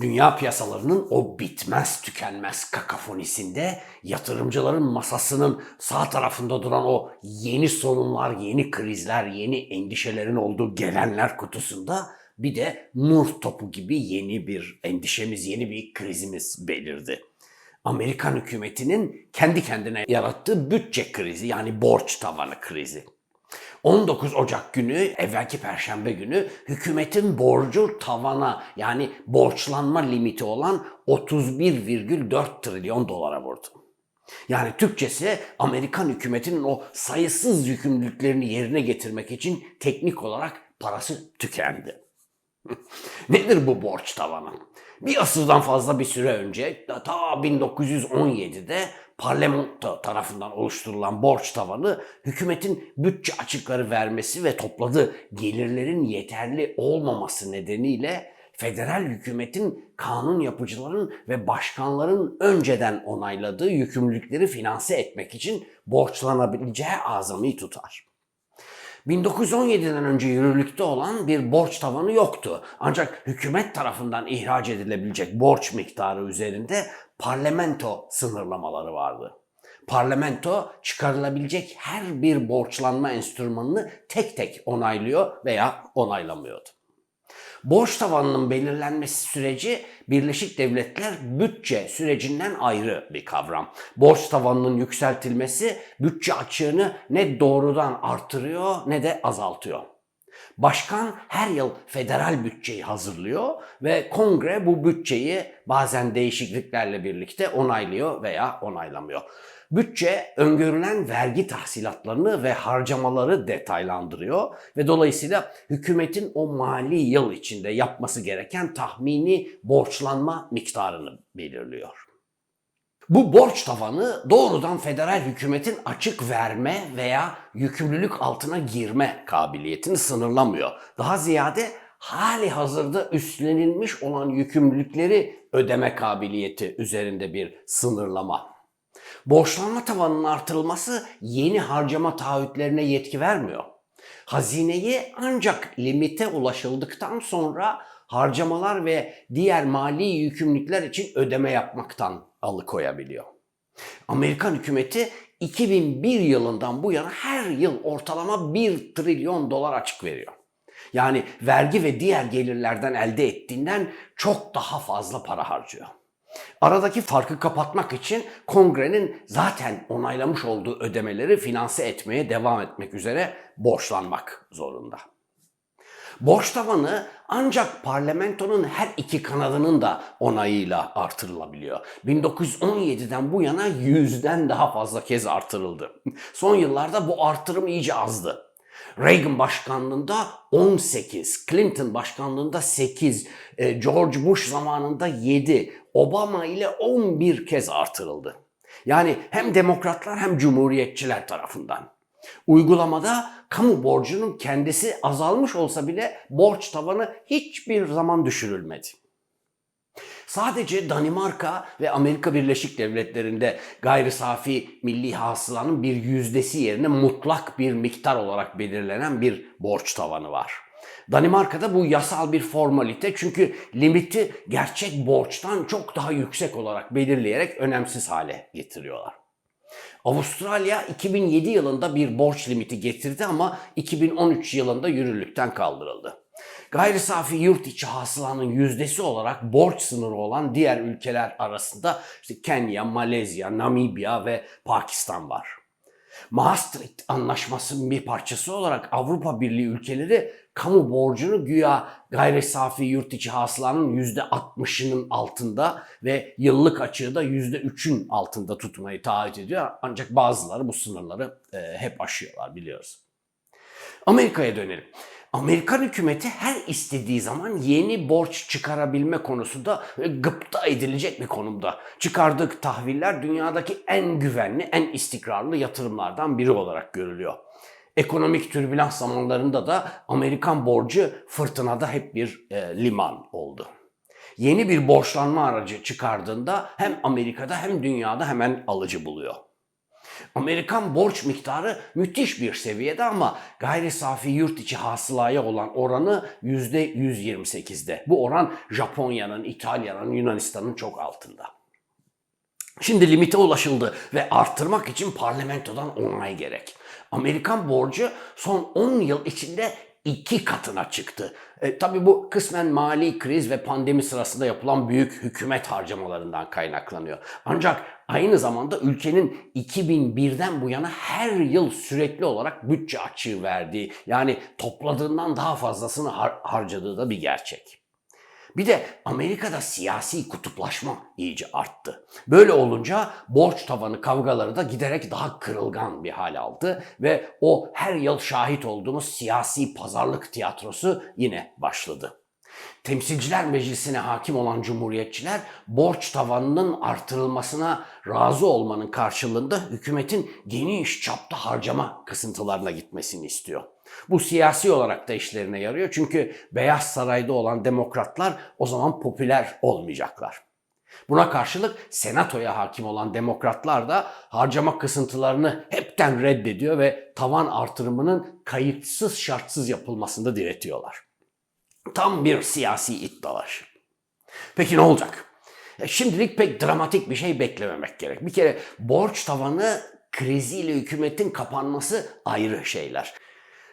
Dünya piyasalarının o bitmez tükenmez kakafonisinde yatırımcıların masasının sağ tarafında duran o yeni sorunlar, yeni krizler, yeni endişelerin olduğu gelenler kutusunda bir de nur topu gibi yeni bir endişemiz, yeni bir krizimiz belirdi. Amerikan hükümetinin kendi kendine yarattığı bütçe krizi yani borç tavanı krizi. 19 Ocak günü, evvelki perşembe günü hükümetin borcu tavana yani borçlanma limiti olan 31,4 trilyon dolara vurdu. Yani Türkçesi Amerikan hükümetinin o sayısız yükümlülüklerini yerine getirmek için teknik olarak parası tükendi. Nedir bu borç tavanı? Bir asırdan fazla bir süre önce ta 1917'de parlamento tarafından oluşturulan borç tavanı hükümetin bütçe açıkları vermesi ve topladığı gelirlerin yeterli olmaması nedeniyle federal hükümetin kanun yapıcıların ve başkanların önceden onayladığı yükümlülükleri finanse etmek için borçlanabileceği azami tutar. 1917'den önce yürürlükte olan bir borç tavanı yoktu. Ancak hükümet tarafından ihraç edilebilecek borç miktarı üzerinde parlamento sınırlamaları vardı. Parlamento çıkarılabilecek her bir borçlanma enstrümanını tek tek onaylıyor veya onaylamıyordu. Borç tavanının belirlenmesi süreci Birleşik Devletler bütçe sürecinden ayrı bir kavram. Borç tavanının yükseltilmesi bütçe açığını ne doğrudan artırıyor ne de azaltıyor. Başkan her yıl federal bütçeyi hazırlıyor ve kongre bu bütçeyi bazen değişikliklerle birlikte onaylıyor veya onaylamıyor. Bütçe öngörülen vergi tahsilatlarını ve harcamaları detaylandırıyor ve dolayısıyla hükümetin o mali yıl içinde yapması gereken tahmini borçlanma miktarını belirliyor. Bu borç tavanı doğrudan federal hükümetin açık verme veya yükümlülük altına girme kabiliyetini sınırlamıyor. Daha ziyade hali hazırda üstlenilmiş olan yükümlülükleri ödeme kabiliyeti üzerinde bir sınırlama. Borçlanma tavanının artırılması yeni harcama taahhütlerine yetki vermiyor. Hazineyi ancak limite ulaşıldıktan sonra harcamalar ve diğer mali yükümlülükler için ödeme yapmaktan alıkoyabiliyor. Amerikan hükümeti 2001 yılından bu yana her yıl ortalama 1 trilyon dolar açık veriyor. Yani vergi ve diğer gelirlerden elde ettiğinden çok daha fazla para harcıyor. Aradaki farkı kapatmak için kongrenin zaten onaylamış olduğu ödemeleri finanse etmeye devam etmek üzere borçlanmak zorunda. Borç tavanı ancak parlamentonun her iki kanadının da onayıyla artırılabiliyor. 1917'den bu yana yüzden daha fazla kez artırıldı. Son yıllarda bu artırım iyice azdı. Reagan başkanlığında 18, Clinton başkanlığında 8, e, George Bush zamanında 7, Obama ile 11 kez artırıldı. Yani hem demokratlar hem cumhuriyetçiler tarafından. Uygulamada kamu borcunun kendisi azalmış olsa bile borç tavanı hiçbir zaman düşürülmedi. Sadece Danimarka ve Amerika Birleşik Devletleri'nde gayri safi milli hasılanın bir yüzdesi yerine mutlak bir miktar olarak belirlenen bir borç tavanı var. Danimarka'da bu yasal bir formalite çünkü limiti gerçek borçtan çok daha yüksek olarak belirleyerek önemsiz hale getiriyorlar. Avustralya 2007 yılında bir borç limiti getirdi ama 2013 yılında yürürlükten kaldırıldı. Gayri safi yurt içi hasılanın yüzdesi olarak borç sınırı olan diğer ülkeler arasında işte Kenya, Malezya, Namibya ve Pakistan var. Maastricht Anlaşması'nın bir parçası olarak Avrupa Birliği ülkeleri kamu borcunu güya gayri safi yurt içi hasılanın %60'ının altında ve yıllık açığı da %3'ün altında tutmayı taahhüt ediyor. Ancak bazıları bu sınırları e, hep aşıyorlar biliyoruz. Amerika'ya dönelim. Amerikan hükümeti her istediği zaman yeni borç çıkarabilme konusunda gıpta edilecek bir konumda. Çıkardığı tahviller dünyadaki en güvenli, en istikrarlı yatırımlardan biri olarak görülüyor. Ekonomik türbülans zamanlarında da Amerikan borcu fırtınada hep bir e, liman oldu. Yeni bir borçlanma aracı çıkardığında hem Amerika'da hem dünyada hemen alıcı buluyor. Amerikan borç miktarı müthiş bir seviyede ama gayri safi yurt içi hasılaya olan oranı %128'de. Bu oran Japonya'nın, İtalya'nın, Yunanistan'ın çok altında. Şimdi limite ulaşıldı ve arttırmak için parlamentodan onay gerek. Amerikan borcu son 10 yıl içinde iki katına çıktı. E, tabii bu kısmen mali kriz ve pandemi sırasında yapılan büyük hükümet harcamalarından kaynaklanıyor. Ancak aynı zamanda ülkenin 2001'den bu yana her yıl sürekli olarak bütçe açığı verdiği yani topladığından daha fazlasını har- harcadığı da bir gerçek. Bir de Amerika'da siyasi kutuplaşma iyice arttı. Böyle olunca borç tavanı kavgaları da giderek daha kırılgan bir hal aldı ve o her yıl şahit olduğumuz siyasi pazarlık tiyatrosu yine başladı. Temsilciler Meclisi'ne hakim olan cumhuriyetçiler borç tavanının artırılmasına razı olmanın karşılığında hükümetin geniş çapta harcama kısıntılarına gitmesini istiyor. Bu siyasi olarak da işlerine yarıyor çünkü Beyaz Saray'da olan demokratlar o zaman popüler olmayacaklar. Buna karşılık senatoya hakim olan demokratlar da harcama kısıntılarını hepten reddediyor ve tavan artırımının kayıtsız şartsız yapılmasında diretiyorlar. Tam bir siyasi iç dalaşı. Peki ne olacak? E, Şimdilik pek dramatik bir şey beklememek gerek. Bir kere borç tavanı kriziyle hükümetin kapanması ayrı şeyler.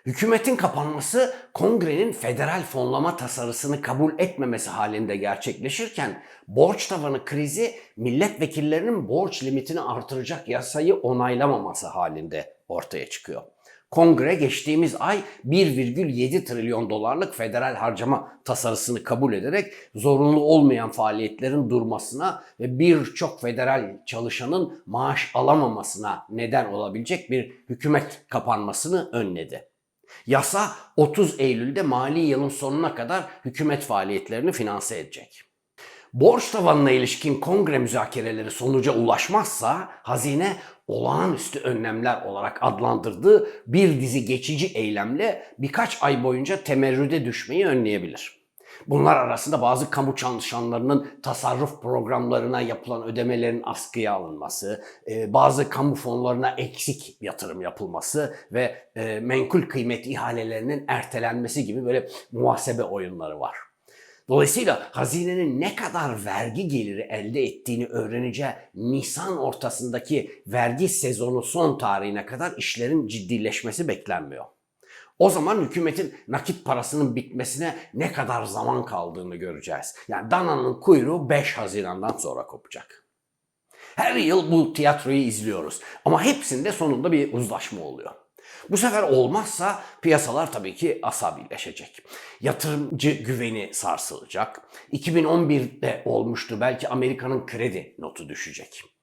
Hükümetin kapanması kongrenin federal fonlama tasarısını kabul etmemesi halinde gerçekleşirken borç tavanı krizi milletvekillerinin borç limitini artıracak yasayı onaylamaması halinde ortaya çıkıyor. Kongre geçtiğimiz ay 1,7 trilyon dolarlık federal harcama tasarısını kabul ederek zorunlu olmayan faaliyetlerin durmasına ve birçok federal çalışanın maaş alamamasına neden olabilecek bir hükümet kapanmasını önledi. Yasa 30 Eylül'de mali yılın sonuna kadar hükümet faaliyetlerini finanse edecek. Borç tavanına ilişkin kongre müzakereleri sonuca ulaşmazsa hazine olağanüstü önlemler olarak adlandırdığı bir dizi geçici eylemle birkaç ay boyunca temerrüde düşmeyi önleyebilir. Bunlar arasında bazı kamu çalışanlarının tasarruf programlarına yapılan ödemelerin askıya alınması, e, bazı kamu fonlarına eksik yatırım yapılması ve e, menkul kıymet ihalelerinin ertelenmesi gibi böyle muhasebe oyunları var. Dolayısıyla hazinenin ne kadar vergi geliri elde ettiğini öğreneceği Nisan ortasındaki vergi sezonu son tarihine kadar işlerin ciddileşmesi beklenmiyor. O zaman hükümetin nakit parasının bitmesine ne kadar zaman kaldığını göreceğiz. Yani dananın kuyruğu 5 Haziran'dan sonra kopacak. Her yıl bu tiyatroyu izliyoruz ama hepsinde sonunda bir uzlaşma oluyor. Bu sefer olmazsa piyasalar tabii ki asabileşecek. Yatırımcı güveni sarsılacak. 2011'de olmuştu belki Amerika'nın kredi notu düşecek.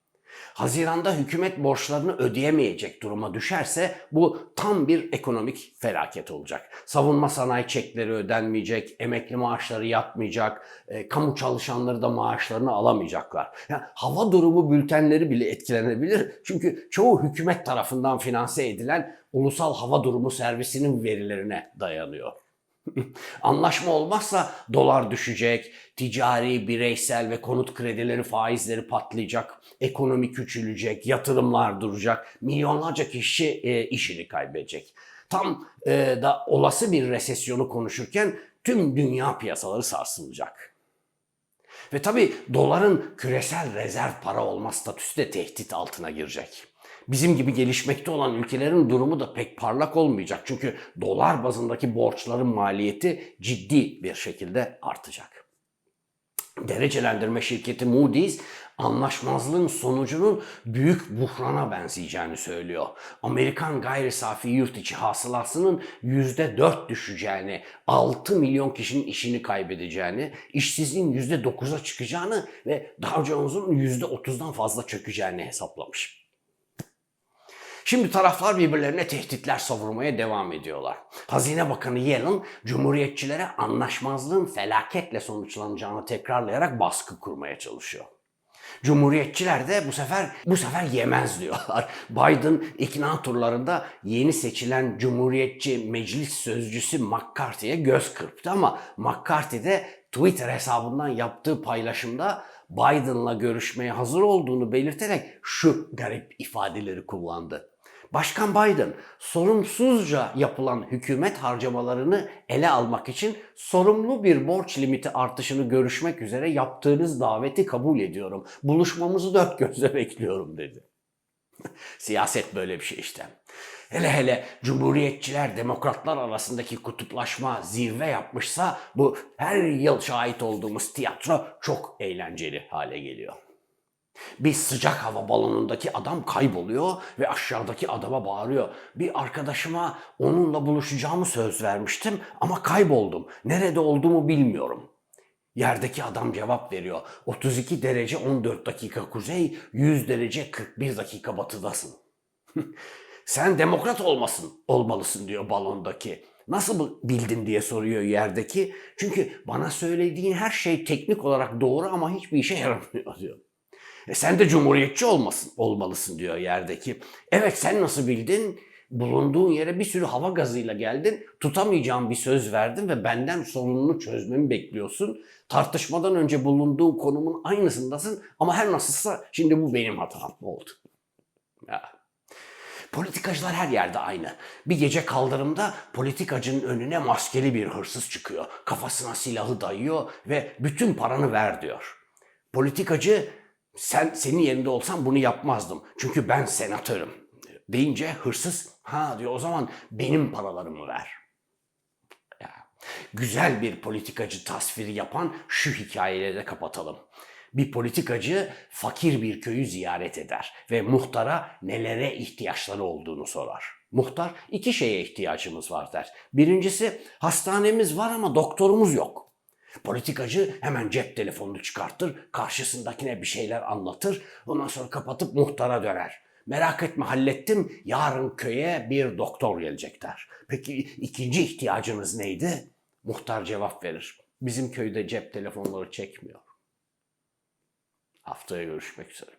Haziranda hükümet borçlarını ödeyemeyecek duruma düşerse bu tam bir ekonomik felaket olacak. Savunma sanayi çekleri ödenmeyecek, emekli maaşları yatmayacak, e, kamu çalışanları da maaşlarını alamayacaklar. Yani hava durumu bültenleri bile etkilenebilir. Çünkü çoğu hükümet tarafından finanse edilen ulusal hava durumu servisinin verilerine dayanıyor. Anlaşma olmazsa dolar düşecek, ticari, bireysel ve konut kredileri faizleri patlayacak, ekonomi küçülecek, yatırımlar duracak, milyonlarca kişi e, işini kaybedecek. Tam e, da olası bir resesyonu konuşurken tüm dünya piyasaları sarsılacak. Ve tabii doların küresel rezerv para olma statüsü de tehdit altına girecek. Bizim gibi gelişmekte olan ülkelerin durumu da pek parlak olmayacak. Çünkü dolar bazındaki borçların maliyeti ciddi bir şekilde artacak. Derecelendirme şirketi Moody's anlaşmazlığın sonucunun büyük buhrana benzeyeceğini söylüyor. Amerikan gayri safi yurt içi hasılasının %4 düşeceğini, 6 milyon kişinin işini kaybedeceğini, işsizliğin %9'a çıkacağını ve Dow Jones'un %30'dan fazla çökeceğini hesaplamış. Şimdi taraflar birbirlerine tehditler savurmaya devam ediyorlar. Hazine Bakanı Yellen, Cumhuriyetçilere anlaşmazlığın felaketle sonuçlanacağını tekrarlayarak baskı kurmaya çalışıyor. Cumhuriyetçiler de bu sefer bu sefer yemez diyorlar. Biden ikna turlarında yeni seçilen Cumhuriyetçi Meclis Sözcüsü McCarthy'ye göz kırptı ama McCarthy de Twitter hesabından yaptığı paylaşımda Biden'la görüşmeye hazır olduğunu belirterek şu garip ifadeleri kullandı. Başkan Biden sorumsuzca yapılan hükümet harcamalarını ele almak için sorumlu bir borç limiti artışını görüşmek üzere yaptığınız daveti kabul ediyorum. Buluşmamızı dört gözle bekliyorum dedi. Siyaset böyle bir şey işte. Hele hele cumhuriyetçiler demokratlar arasındaki kutuplaşma zirve yapmışsa bu her yıl şahit olduğumuz tiyatro çok eğlenceli hale geliyor. Bir sıcak hava balonundaki adam kayboluyor ve aşağıdaki adama bağırıyor. Bir arkadaşıma onunla buluşacağımı söz vermiştim ama kayboldum. Nerede olduğumu bilmiyorum. Yerdeki adam cevap veriyor. 32 derece 14 dakika kuzey, 100 derece 41 dakika batıdasın. Sen demokrat olmasın, olmalısın diyor balondaki. Nasıl bildin diye soruyor yerdeki. Çünkü bana söylediğin her şey teknik olarak doğru ama hiçbir işe yaramıyor diyor. E sen de cumhuriyetçi olmasın, olmalısın diyor yerdeki. Evet sen nasıl bildin? Bulunduğun yere bir sürü hava gazıyla geldin. Tutamayacağım bir söz verdin ve benden sorununu çözmemi bekliyorsun. Tartışmadan önce bulunduğun konumun aynısındasın ama her nasılsa şimdi bu benim hatam oldu. Ya. Politikacılar her yerde aynı. Bir gece kaldırımda politikacının önüne maskeli bir hırsız çıkıyor. Kafasına silahı dayıyor ve bütün paranı ver diyor. Politikacı sen senin yerinde olsam bunu yapmazdım. Çünkü ben senatörüm. Deyince hırsız ha diyor o zaman benim paralarımı ver. Ya, güzel bir politikacı tasviri yapan şu hikayeyle de kapatalım. Bir politikacı fakir bir köyü ziyaret eder ve muhtara nelere ihtiyaçları olduğunu sorar. Muhtar iki şeye ihtiyacımız var der. Birincisi hastanemiz var ama doktorumuz yok. Politikacı hemen cep telefonunu çıkartır, karşısındakine bir şeyler anlatır, ondan sonra kapatıp muhtara döner. Merak etme hallettim, yarın köye bir doktor gelecek der. Peki ikinci ihtiyacınız neydi? Muhtar cevap verir. Bizim köyde cep telefonları çekmiyor. Haftaya görüşmek üzere.